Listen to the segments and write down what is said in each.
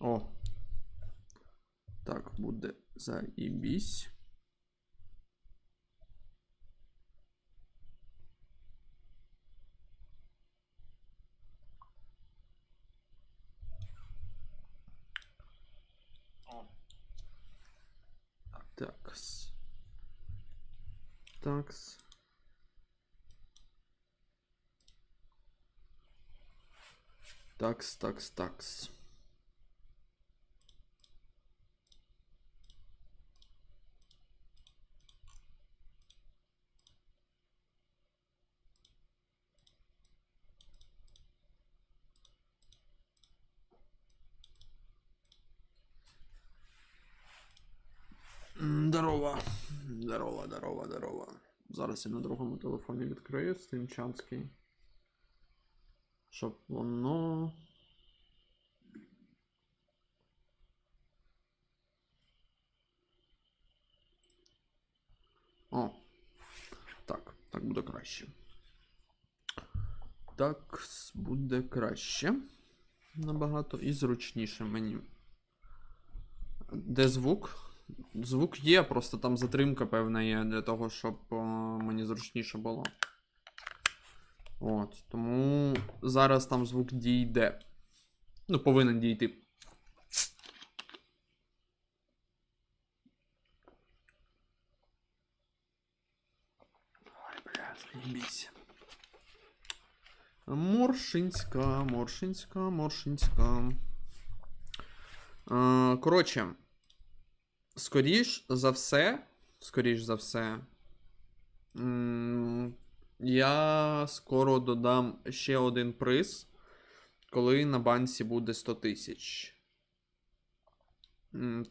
О. Так, буде заїбісь. Такс. Такс. Такс, такс, такс. М, Здорово. Здорово, здорово, здорово. Зараз я на другому телефоні відкрию стрімчанський. Щоб воно. О. Так, так буде краще. Так буде краще. Набагато і зручніше мені. Де звук? Звук є, просто там затримка певна є для того, щоб о, мені зручніше було. От, тому зараз там звук дійде. Ну, повинен дійти. Ой, бля, заебись. Моршинська, Моршинська, Моршинська. Е, Коротше, скоріш за все, скоріш за все, я скоро додам ще один приз, коли на банці буде 100 тисяч.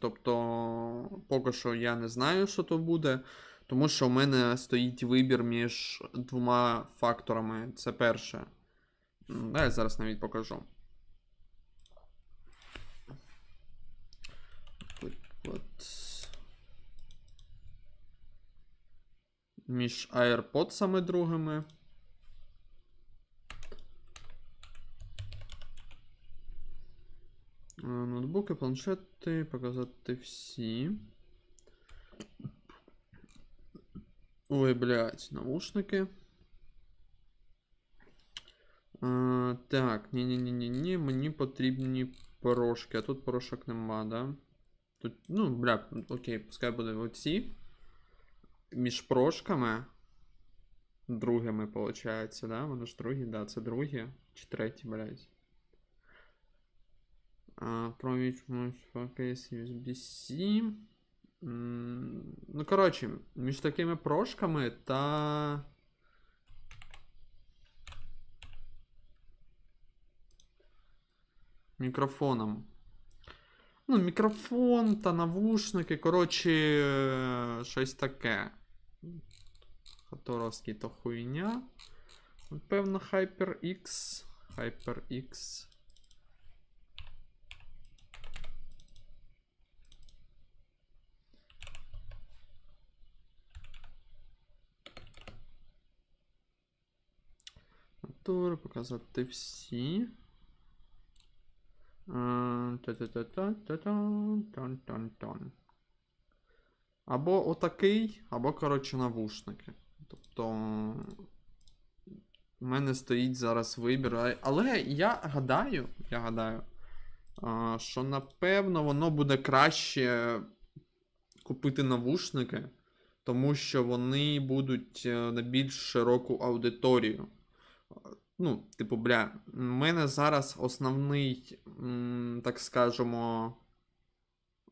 Тобто, поки що я не знаю, що то буде, тому що в мене стоїть вибір між двома факторами. Це перше. Да, зараз навіть покажу. От. Між AirPods другими. Е, Ноутбуки, планшети, показати всі. Ой, блядь, наушники. Е, так, ні-ні-ні-ні-ні, мені потрібні порошки, а тут порошок нема, да? Тут, ну, бля, окей, пускай буде оці. Між прошками. Другими, виходить, да? Воно ж другі, да, це другі. Чи треті, блядь. Провід кейс USB-C. Ну, коротше, між такими прошками та. Мікрофоном. Ну, мікрофон та навушники, коротше, е, щось таке. Которовський то хуйня. Напевно, HyperX. HyperX. Мотори, показати всі. Або отакий, або, коротше, навушники. Тобто. У мене стоїть зараз вибір. Але я гадаю, я гадаю, що напевно воно буде краще купити навушники, тому що вони будуть е, на більш широку аудиторію. Ну, типу, бля, в мене зараз основний, так скажемо,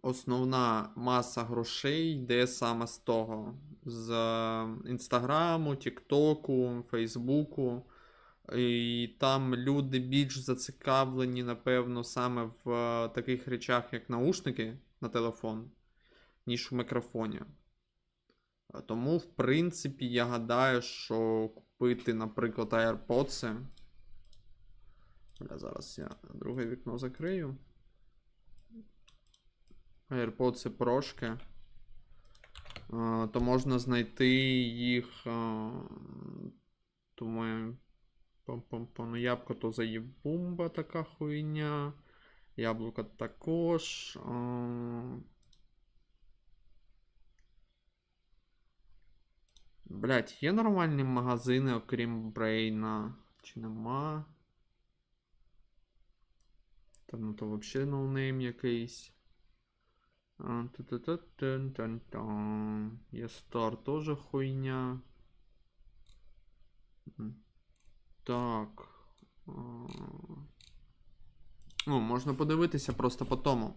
основна маса грошей йде саме з того. З Інстаграму, Тіктоку, Фейсбуку. І там люди більш зацікавлені, напевно, саме в е, таких речах, як наушники на телефон, ніж в мікрофоні. Тому, в принципі, я гадаю, що купити, наприклад, AirPods. Бля, зараз я друге вікно закрию. AirPods прошки. То можна знайти їх. Думаю. Пам-пам-пам. Ну, ябко то заєбумба така хуйня. Яблука також. Блять, є нормальні магазини, окрім Брейна? Чи нема? Та ну то взагалі ноунейм якийсь. Є Star теж хуйня. Так. Ну, можна подивитися просто по тому.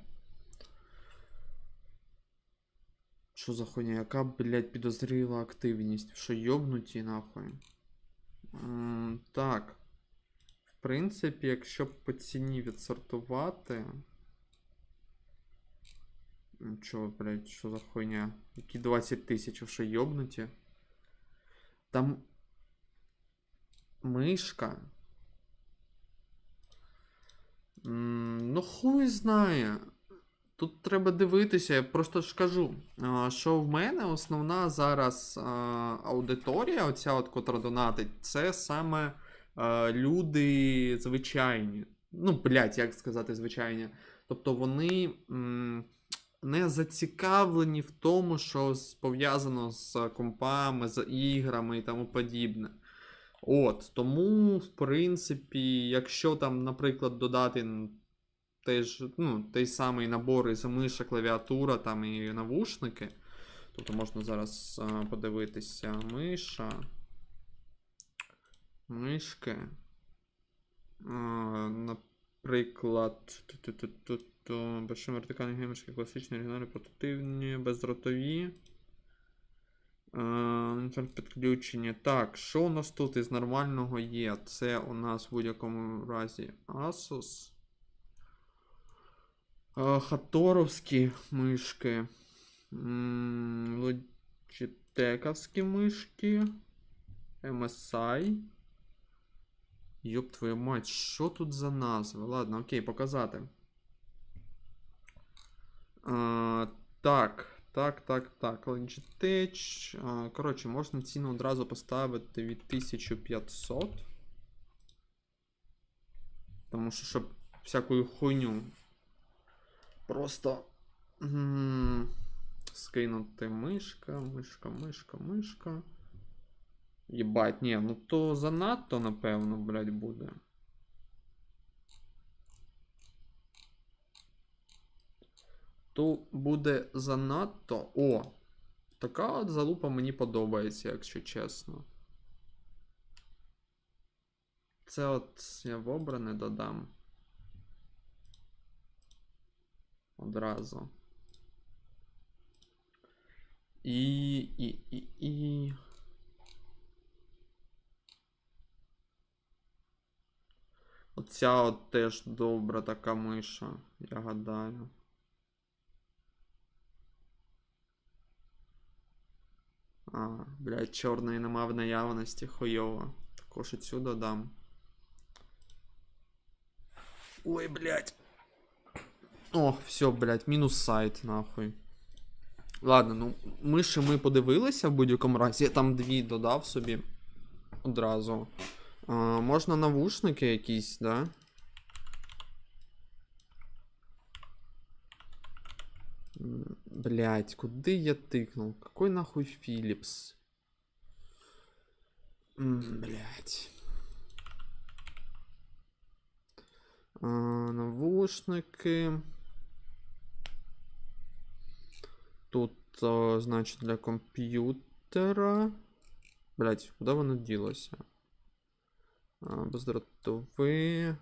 Що за хуйня? Яка, блядь, підозріла активність? Що йобнуті нахуй? М, так. В принципі, якщо по ціні відсортувати. М, Чо, блядь, що за хуйня? Які 20 тисяч, що йобнуті? Там. Мишка. М, Ну, хуй знає. Тут треба дивитися, я просто ж кажу, що в мене основна зараз аудиторія, оця от, котра донатить, це саме люди звичайні. Ну, блядь, як сказати, звичайні. Тобто вони не зацікавлені в тому, що пов'язано з компами, з іграми і тому подібне. От, тому, в принципі, якщо там, наприклад, додати н- теж, ну, той самий набор із миша, клавіатура там і навушники. Тобто можна зараз а, подивитися миша. Мишки. А, наприклад, ту-ту-ту-ту-ту, вертикальні геймерські, класичні, оригінальні, портативні, бездротові. Підключення. Так, що у нас тут із нормального є? Це у нас в будь-якому разі Asus. Хаторовські мишки. М, мишки. MSI. Йоп твою мать, що тут за назви? Ладно, окей, показати. Е, так, так, так, так. Logitech. Коротше, можна ціну одразу поставити від 1500. Тому що, щоб всякою хуйню просто скинути мишка, мишка, мишка, мишка. Єбать, ні, ну то занадто, напевно, блядь, буде. То буде занадто. О! Така от залупа мені подобається, якщо чесно. Це от я в обране додам. Одразу. І. і. і. і. Оця от теж добра така миша, я гадаю. А, блядь, чорної нема в наявності, хуйово. Також і цю додам. Ой, блядь. О, все, блядь, мінус сайт, нахуй. Ладно, ну, миші ми подивилися в будь-якому разі. Я там дві додав собі одразу. А, можна навушники якісь, да? Блять, куди я тыкнул? Какой нахуй Philips? Блять. Навушники. Тут, а, значить, для комп'ютера. Блять, куди воно ділося? А, бездротові.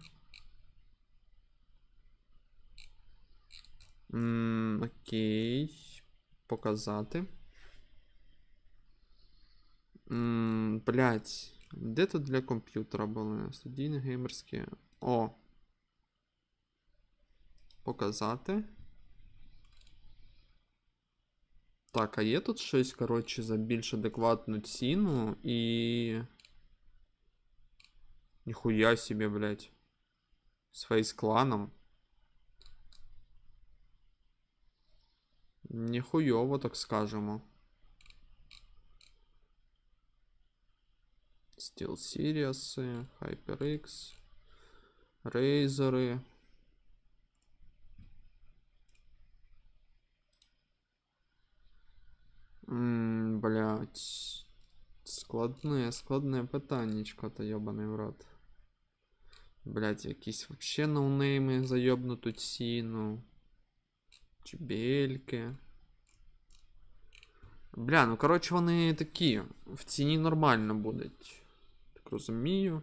М, окей. Показати. М, блять. Де тут для комп'ютера були? Студійні геймерські. О. Показати. Так, а є тут щось, коротше, за більш адекватну ціну і. Ніхуя себе, блядь. З фейс-кланом. Ніхуйово, так скажемо. SteelSeries, HyperX, Razer. Блять. Складне, складне питаннячко, та йобаний в рот. Блять, якісь вообще ноунейми зайобнуту ціну. Чебельки. Бля, ну коротше, вони такі. В ціні нормально будуть. Так розумію.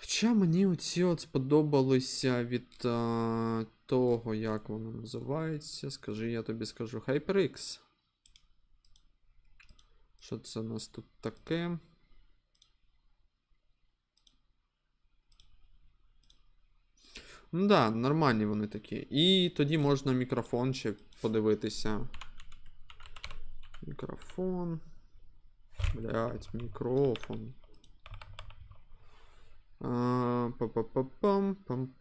Хоча мені оці от сподобалося від е, того, як воно називається. Скажи, я тобі скажу. HyperX. Що це у нас тут таке? Ну да, нормальні вони такі. І тоді можна мікрофон ще подивитися. Мікрофон. Блять, мікрофон. Пам.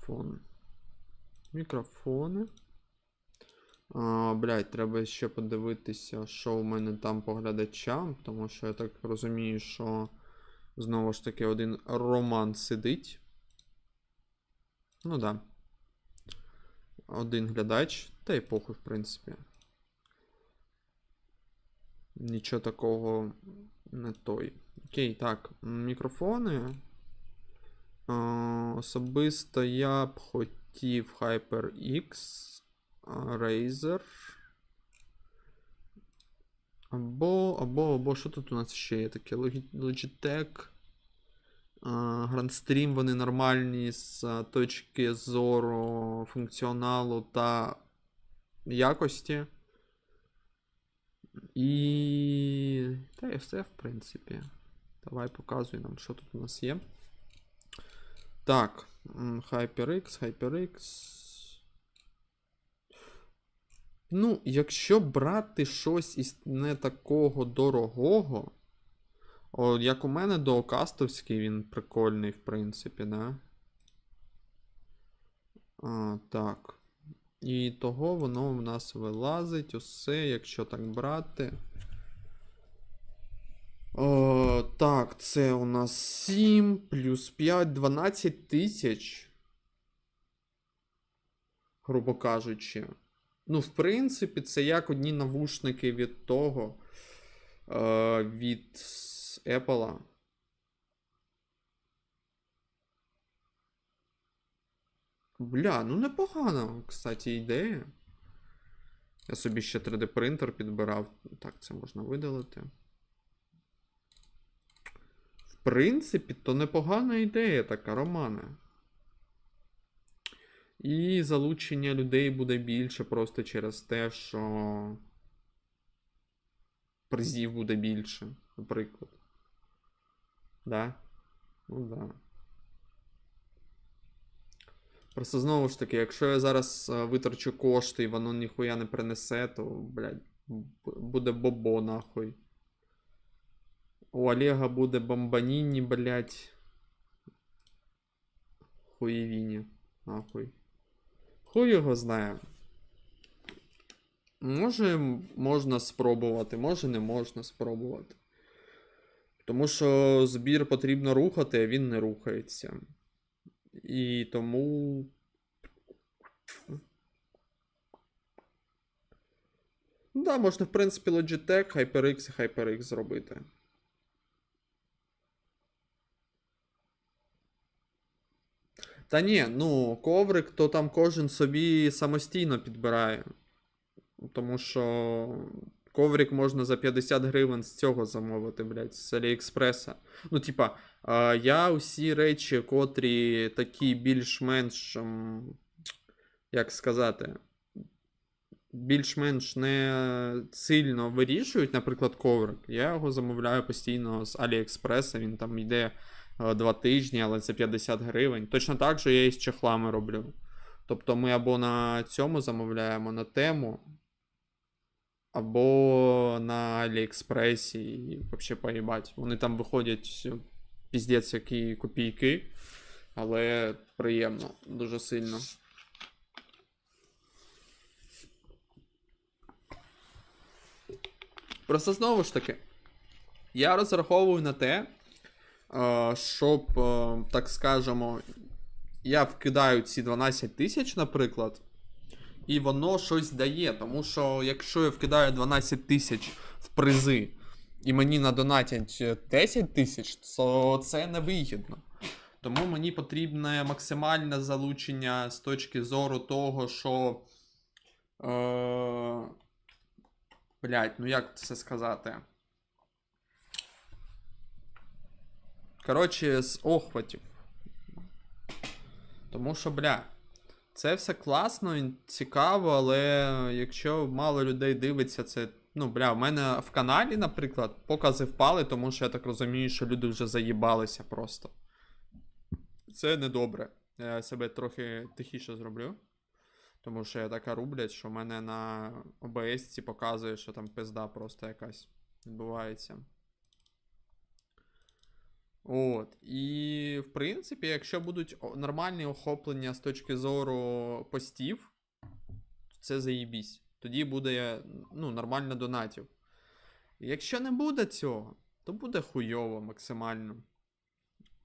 Фон. Мікрофони. А, блядь, треба ще подивитися, що у мене там по глядачам, тому що я так розумію, що знову ж таки один Роман сидить. Ну да. Один глядач, та й похуй, в принципі. Нічого такого не той. Окей, так, мікрофони. Особисто я б хотів HyperX, Razer. Або, або, або, що тут у нас ще є таке? Logi- Logitech. Grandstream, вони нормальні з точки зору функціоналу та якості. І. Та і все, в принципі. Давай показуй нам, що тут у нас є. Так, HyperX, HyperX. Ну, якщо брати щось із не такого дорогого. О, як у мене доокастовський, він прикольний, в принципі, да? А, так. І того воно в нас вилазить усе, якщо так брати. О, так, це у нас 7 плюс 5, 12 тисяч. Грубо кажучи. Ну, в принципі, це як одні навушники від того. Е, від Apple. Бля, ну непогана, кстати, ідея. Я собі ще 3D принтер підбирав. Так, це можна видалити. В принципі, то непогана ідея така, Романе. І залучення людей буде більше просто через те, що призів буде більше, наприклад. Да? Ну да. Просто знову ж таки, якщо я зараз е, витрачу кошти і воно ніхуя не принесе, то, блядь, буде бобо нахуй. У Олега буде бомбаніні, блядь. Хуєвіні, нахуй. Хуй його знає. Може, можна спробувати, може не можна спробувати. Тому що збір потрібно рухати, а він не рухається. І тому. Ну да, можна, в принципі, Logitech, HyperX і HyperX зробити. Та ні, ну, коврик, то там кожен собі самостійно підбирає. Тому що коврик можна за 50 гривень з цього замовити, блядь, з Аліекспреса. Ну, типа, я усі речі, котрі такі більш-менш, ем, як сказати, більш-менш не сильно вирішують, наприклад, коврик. Я його замовляю постійно з Аліекспреса, він там йде е, два тижні, але це 50 гривень. Точно так же я і з чехлами роблю. Тобто ми або на цьому замовляємо на тему, або на Аліекспресі і взагалі поїбать. Вони там виходять піздець які копійки, але приємно, дуже сильно. Просто знову ж таки, я розраховую на те, е, щоб, е, так скажемо, я вкидаю ці 12 тисяч, наприклад, і воно щось дає. Тому що якщо я вкидаю 12 тисяч в призи, і мені надонатять 10 тисяч, то це невигідно. Тому мені потрібне максимальне залучення з точки зору того, що. Е... Блять, ну як це сказати? Коротше, з охватів. Тому що, бля, це все класно цікаво, але якщо мало людей дивиться, це. Ну, бля, в мене в каналі, наприклад, покази впали, тому що я так розумію, що люди вже заїбалися просто. Це недобре. Я себе трохи тихіше зроблю. Тому що я така рублять, що в мене на ОБС показує, що там пизда просто якась відбувається. От. І, в принципі, якщо будуть нормальні охоплення з точки зору постів, це заїбісь. Тоді буде ну, нормально донатів. Якщо не буде цього, то буде хуйово максимально.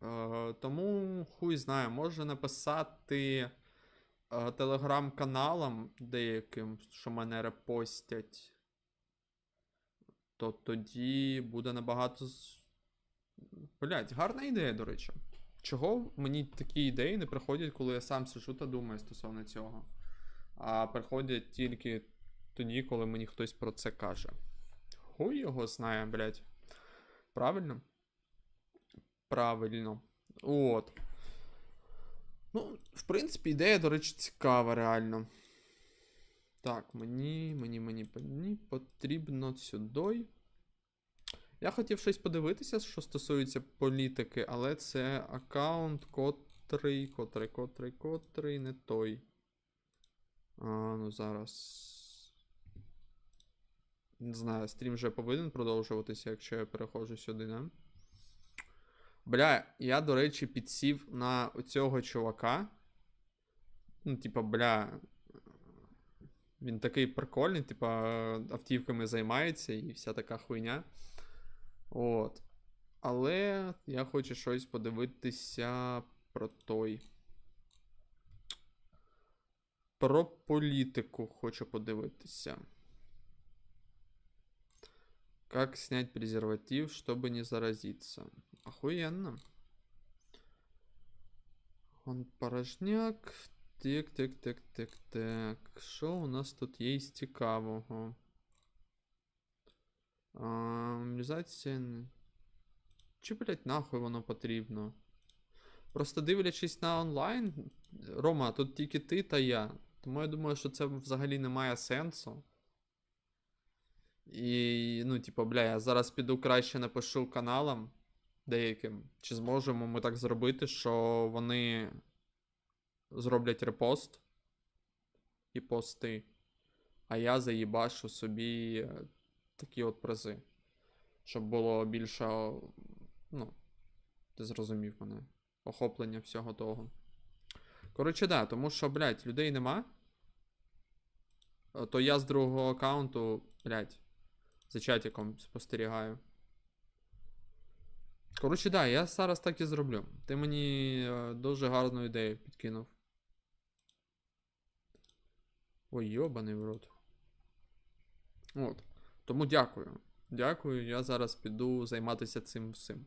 Е, тому хуй знає, може написати е, телеграм-каналам деяким, що мене репостять. То тоді буде набагато. Блять, гарна ідея, до речі. Чого мені такі ідеї не приходять, коли я сам сижу та думаю стосовно цього? А приходять тільки тоді, коли мені хтось про це каже. Хуй його знає, блять. Правильно? Правильно. От. Ну, в принципі, ідея, до речі, цікава, реально. Так, мені, мені, мені, мені потрібно сюди. Я хотів щось подивитися, що стосується політики, але це аккаунт, котрий, котрий, котрий, котрий, не той. А, ну зараз. Не знаю, стрім вже повинен продовжуватися, якщо я переходжу сюди, не? Бля, я, до речі, підсів на цього чувака. Ну, типа, бля. Він такий прикольний, типа, автівками займається і вся така хуйня. От. Але я хочу щось подивитися про той. Про політику хочу подивитися. Как снять презерватив, чтобы не заразиться? Охуенно. Он порожняк. Так, так, так, так, так. Що у нас тут є цікавого? А, Мобілізація. Чи, блять, нахуй воно потрібно? Просто дивлячись на онлайн, Рома, тут тільки ти та я. Тому я думаю, що це взагалі не має сенсу. І, ну, типу, бля, я зараз піду краще напишу каналам деяким. Чи зможемо ми так зробити, що вони зроблять репост і пости, а я заїбашу собі е, такі от призи. Щоб було більше, ну, ти зрозумів мене. Охоплення всього того. Коротше, да, тому що, блядь, людей нема. То я з другого аккаунту, блядь, за чатиком спостерігаю. Коротше, да, я зараз так і зроблю. Ти мені е, дуже гарну ідею підкинув. Ой, йобаний в рот. От. Тому дякую. Дякую, я зараз піду займатися цим всім.